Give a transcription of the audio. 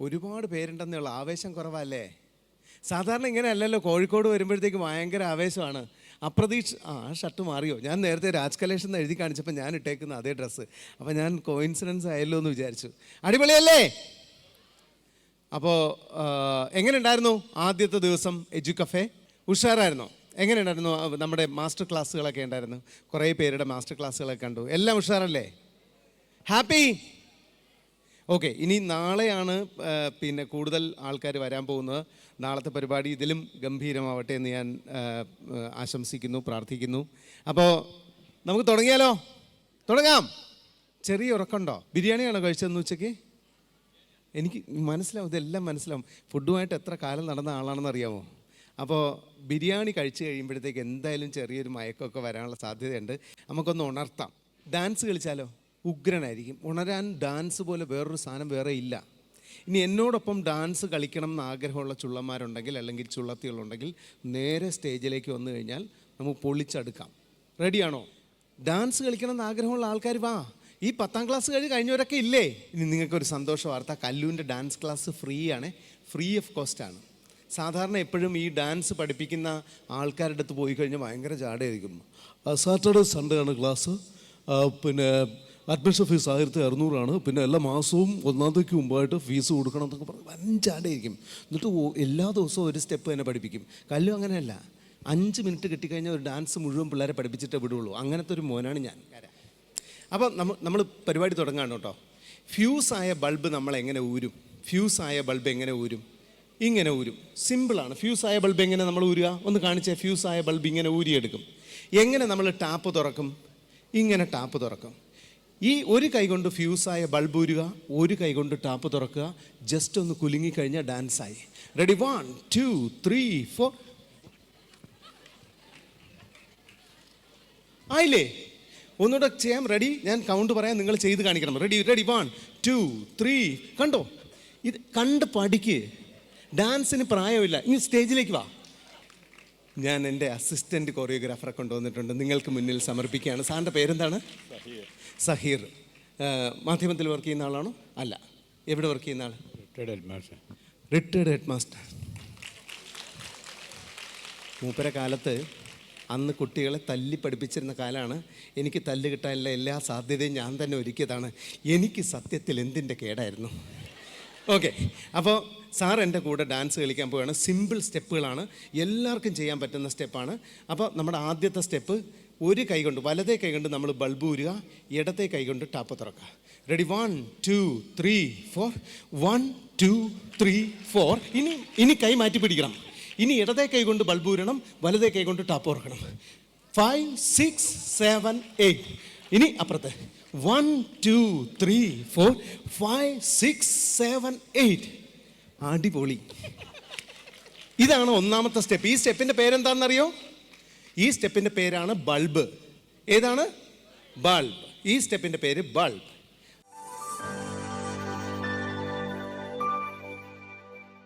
ഒരുപാട് പേരുണ്ടെന്നുള്ള ആവേശം കുറവല്ലേ? സാധാരണ ഇങ്ങനെ അല്ലല്ലോ കോഴിക്കോട് വരുമ്പോഴത്തേക്ക് ഭയങ്കര ആവേശമാണ്. അപ്രതീക്ഷ ആ ഷർട്ട് മാറിയോ? ഞാൻ നേരത്തെ രാജ് കലേഷൻ എഴുതി കാണിച്ചപ്പോൾ ഞാൻ ഇട്ടേക്കുന്ന അതേ ഡ്രസ്സ്. അപ്പോൾ ഞാൻ കോയിൻസിഡൻസ് ആയല്ലോ എന്ന് വിചാരിച്ചു. അടിപൊളിയല്ലേ? അപ്പോൾ എങ്ങനെയുണ്ടായിരുന്നു ആദ്യത്തെ ദിവസം എജു കഫേ ഉഷാറായിരുന്നോ? എങ്ങനെയുണ്ടായിരുന്നു നമ്മുടെ മാസ്റ്റർ ക്ലാസ്സുകളൊക്കെ ഉണ്ടായിരുന്നു? കുറേ പേരുടെ മാസ്റ്റർ ക്ലാസ്സുകളൊക്കെ കണ്ടു. എല്ലാം ഉഷാറല്ലേ? ഹാപ്പി? ഓക്കെ ഇനി നാളെയാണ് പിന്നെ കൂടുതൽ ആൾക്കാർ വരാൻ പോകുന്നത്. നാളത്തെ പരിപാടി ഇതിലും ഗംഭീരമാവട്ടെ എന്ന് ഞാൻ ആശംസിക്കുന്നു പ്രാർത്ഥിക്കുന്നു. അപ്പോൾ നമുക്ക് തുടങ്ങിയാലോ? തുടങ്ങാം. ചെറിയ ഉറക്കമുണ്ടോ? ബിരിയാണിയാണോ കഴിച്ചതെന്ന് ഉച്ചയ്ക്ക്? എനിക്ക് മനസ്സിലാവും ഇതെല്ലാം മനസ്സിലാവും. ഫുഡുമായിട്ട് എത്ര കാലം നടന്ന ആളാണെന്ന് അറിയാമോ അപ്പോൾ ബിരിയാണി കഴിച്ചു കഴിയുമ്പോഴത്തേക്ക് എന്തായാലും ചെറിയൊരു മയക്കമൊക്കെ വരാനുള്ള സാധ്യതയുണ്ട്. നമുക്കൊന്ന് ഉണർത്താം. ഡാൻസ് കളിച്ചാലോ? ഉഗ്രനായിരിക്കും. ഉണരാൻ ഡാൻസ് പോലെ വേറൊരു സാധനം വേറെ ഇല്ല. ഇനി എന്നോടൊപ്പം ഡാൻസ് കളിക്കണം എന്ന് ആഗ്രഹമുള്ള ചുള്ളന്മാരുണ്ടെങ്കിൽ അല്ലെങ്കിൽ ചുള്ളത്തികളുണ്ടെങ്കിൽ നേരെ സ്റ്റേജിലേക്ക് വന്നു കഴിഞ്ഞാൽ നമുക്ക് പൊളിച്ചെടുക്കാം. റെഡിയാണോ ഡാൻസ് കളിക്കണം എന്ന് ആഗ്രഹമുള്ള ആൾക്കാർ വാ. ഈ പത്താം ക്ലാസ് കഴിഞ്ഞ് കഴിഞ്ഞവരൊക്കെ ഇല്ലേ? ഇനി നിങ്ങൾക്കൊരു സന്തോഷ വാർത്ത. കല്ലൂന്റെ ഡാൻസ് ക്ലാസ് ഫ്രീ ആണ്. ഫ്രീ ഓഫ് കോസ്റ്റ് ആണ്. സാധാരണ എപ്പോഴും ഈ ഡാൻസ് പഠിപ്പിക്കുന്ന ആൾക്കാരുടെ അടുത്ത് പോയി കഴിഞ്ഞാൽ ഭയങ്കര ജാടയായിരിക്കും സാറ്റർഡേ സൺഡേ ആണ് ക്ലാസ് പിന്നെ അഡ്മിഷൻ ഫീസ് ആയിരത്തി അറുന്നൂറാണ്. പിന്നെ എല്ലാ മാസവും ഒന്നാം തീയതിക്ക് മുമ്പായിട്ട് ഫീസ് കൊടുക്കണം എന്നൊക്കെ പറഞ്ഞ് വഞ്ചാണ്ടായിരിക്കും എന്നിട്ട് എല്ലാ ദിവസവും ഒരു സ്റ്റെപ്പ് തന്നെ പഠിപ്പിക്കും. കല്ലും അങ്ങനെയല്ല. അഞ്ച് മിനിറ്റ് കിട്ടിക്കഴിഞ്ഞാൽ ഒരു ഡാൻസ് മുഴുവൻ പിള്ളേരെ പഠിപ്പിച്ചിട്ടേ വിടുള്ളൂ. അങ്ങനത്തെ ഒരു മോനാണ് ഞാൻ. അപ്പോൾ നമ്മൾ നമ്മൾ പരിപാടി തുടങ്ങാണ് കേട്ടോ. ഫ്യൂസായ ബൾബ് നമ്മൾ എങ്ങനെ ഊരും? ഫ്യൂസായ ബൾബ് എങ്ങനെ ഊരും? ഇങ്ങനെ ഊരും. സിമ്പിളാണ്. ഫ്യൂസായ ബൾബ് എങ്ങനെ നമ്മൾ ഊരുക? ഒന്ന് കാണിച്ചാൽ ഫ്യൂസായ ബൾബ് ഇങ്ങനെ ഊരിയെടുക്കും. എങ്ങനെ നമ്മൾ ടാപ്പ് തുറക്കും? ഇങ്ങനെ ടാപ്പ് തുറക്കും. ഈ ഒരു കൈകൊണ്ട് ഫ്യൂസായ ബൾബ് ഊരുക ഒരു കൈകൊണ്ട് ടാപ്പ് തുറക്കുക ജസ്റ്റ് ഒന്ന് കുലുങ്ങിക്കഴിഞ്ഞാൽ ഡാൻസായി. Ready one two three four ആയില്ലേ? ഒന്നുകൂടെ ചെയ്യാം. റെഡി ഞാൻ കൗണ്ട് പറയാം. നിങ്ങൾ ചെയ്ത് കാണിക്കണം. Ready ready one two three കണ്ടോ? ഇത് കണ്ട് പഠിക്ക്. ഡാൻസിന് പ്രായമില്ല. ഇനി സ്റ്റേജിലേക്ക് വാ. ഞാൻ എന്റെ അസിസ്റ്റന്റ് കൊറിയോഗ്രാഫറെ കൊണ്ടുവന്നിട്ടുണ്ട്. നിങ്ങൾക്ക് മുന്നിൽ സമർപ്പിക്കുകയാണ്. സാറിന്റെ പേരെന്താണ്? സഹീർ. മാധ്യമത്തിൽ വർക്ക് ചെയ്യുന്ന ആളാണോ? അല്ല. എവിടെ വർക്ക് ചെയ്യുന്ന ആൾ റിട്ടയർഡ് ഹെഡ് മാസ്റ്റർ മൂപ്പര കാലത്ത് അന്ന് കുട്ടികളെ തല്ലി പഠിപ്പിച്ചിരുന്ന കാലമാണ് എനിക്ക് തല്ല് കിട്ടാനുള്ള എല്ലാ സാധ്യതയും ഞാൻ തന്നെ ഒരുക്കിയതാണ്. എനിക്ക് സത്യത്തിൽ എന്തിന്റെ കേടായിരുന്നു? ഓക്കെ അപ്പോൾ സാർ എന്റെ കൂടെ ഡാൻസ് കളിക്കാൻ പോവുകയാണ്. സിമ്പിൾ സ്റ്റെപ്പുകളാണ്. എല്ലാവർക്കും ചെയ്യാൻ പറ്റുന്ന സ്റ്റെപ്പാണ്. അപ്പോൾ നമ്മുടെ ആദ്യത്തെ സ്റ്റെപ്പ് ഒരു കൈ കൊണ്ട് വലതേ കൈ കൊണ്ട് നമ്മൾ ബൾബ് ഊരുക ഇടത്തെ കൈ കൊണ്ട് ടാപ്പ് തുറക്കുക. Ready one two three four one two three four ഇനി ഇനി കൈ മാറ്റി പിടിക്കണം. ഇനി ഇടതേ കൈ കൊണ്ട് ബൾബ് ഊരണം വലതേ കൈ കൊണ്ട് ടാപ്പ് തുറക്കണം. ഫൈവ് സിക്സ് സെവൻ എയ്റ്റ് ഇനി അപ്പുറത്ത്. One two three four five six seven eight അടിപൊളി. ഇതാണ് ഒന്നാമത്തെ സ്റ്റെപ്പ്. ഈ സ്റ്റെപ്പിന്റെ പേരെന്താണെന്നറിയോ? ഈ സ്റ്റെപ്പിന്റെ പേരാണ് ബൾബ്. ഏതാണ്? ബൾബ്. ഈ സ്റ്റെപ്പിന്റെ പേര് ബൾബ്.